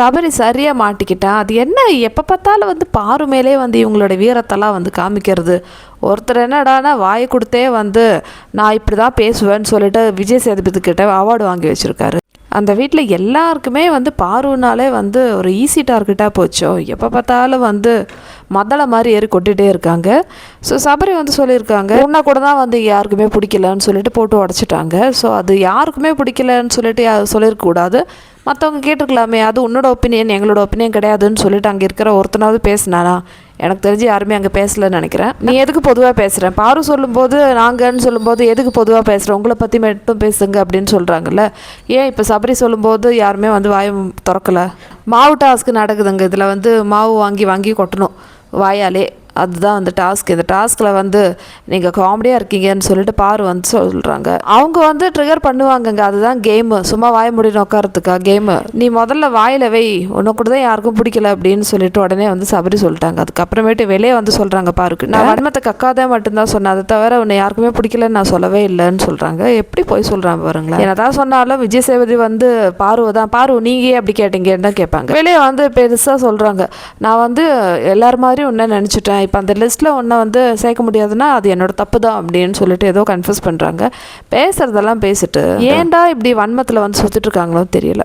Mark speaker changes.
Speaker 1: சபரி சரியாக மாட்டிக்கிட்டேன் அது என்ன? எப்போ பார்த்தாலும் வந்து பாரு மேலே வந்து இவங்களோட வீரத்தெல்லாம் வந்து காமிக்கிறது. ஒருத்தர் என்னடானா வாயை கொடுத்தே வந்து நான் இப்படி தான் பேசுவேன்னு சொல்லிட்டு விஜய் சேதுபதி கிட்ட அவார்டு வாங்கி வச்சுருக்காரு. அந்த வீட்டில் எல்லாருக்குமே வந்து பாருனாலே வந்து ஒரு ஈஸி டார்கெட்டாக போச்சோ. எப்போ பார்த்தாலும் வந்து மதளை மாதிரி ஏறி கொட்டிகிட்டே இருக்காங்க. ஸோ சபரி வந்து சொல்லியிருக்காங்க உன்னை கூட தான் வந்து யாருக்குமே பிடிக்கலன்னு சொல்லிட்டு போட்டு உடச்சிட்டாங்க. ஸோ அது யாருக்குமே பிடிக்கலன்னு சொல்லிட்டு சொல்லியிருக்கக்கூடாது மற்றவங்க கேட்டிருக்கலாமே அது உன்னோட ஒப்பீனியன் எங்களோட ஒப்பீனியன் கிடையாதுன்னு சொல்லிட்டு அங்கே இருக்கிற ஒருத்தனாவது பேசினானா? எனக்கு தெரிஞ்சு யாருமே அங்கே பேசலன்னு நினைக்கிறேன். நீ எதுக்கு பொதுவாக பேசுகிறேன் பாரு சொல்லும்போது நாங்கன்னு சொல்லும்போது எதுக்கு பொதுவாக பேசுகிறேன் உங்களை பற்றி மட்டும் பேசுங்க அப்படின்னு சொல்கிறாங்கல்ல ஏன் இப்போ சபரி சொல்லும்போது யாருமே வந்து வாய் திறக்கல? மாவு டாஸ்க்கு நடக்குதுங்க. இதில் வந்து மாவு வாங்கி வாங்கி கொட்டணும். வாயாலே. அதுதான் அந்த டாஸ்க் இந்த டாஸ்கில் வந்து நீங்கள் காமெடியாக இருக்கீங்கன்னு சொல்லிட்டு பாரு வந்து சொல்கிறாங்க அவங்க வந்து ட்ரிகர் பண்ணுவாங்கங்க. அதுதான் கேமு சும்மா வாய முடியும் உட்காரத்துக்கா கேமு நீ முதல்ல வாயில் வை. உன்னை கூட தான் யாருக்கும் பிடிக்கல அப்படின்னு சொல்லிட்டு உடனே வந்து சபரி சொல்லிட்டாங்க. அதுக்கப்புறமேட்டு வெளியே வந்து சொல்கிறாங்க பாருக்கு. நான் வன்மத்தை கக்காதே மட்டும்தான் சொன்னேன். அதை தவிர உன்னை யாருக்குமே பிடிக்கலன்னு நான் சொல்லவே இல்லைன்னு சொல்கிறாங்க எப்படி போய் சொல்கிறாங்க பாருங்களேன். என்னதான் சொன்னாலும் விஜய் சேதுபதி வந்து பார்வை தான் பாரு நீங்க ஏன் அப்படி கேட்டீங்கன்னு தான் கேட்பாங்க. வெளியே வந்து பெருசாக சொல்கிறாங்க நான் வந்து எல்லார் மாதிரியும் உன்ன நினச்சிட்டேன். இப்போ அந்த லிஸ்ட்டில் ஒன்றை வந்து சேர்க்க முடியாதுன்னா அது என்னோட தப்பு தான் அப்படின்னு சொல்லிட்டு ஏதோ கன்ஃபியூஸ் பண்ணுறாங்க பேசுகிறதெல்லாம் பேசிட்டு ஏன்டா? இப்படி வன்மத்தில் வந்து சுற்றிட்டு இருக்காங்களோ தெரியல.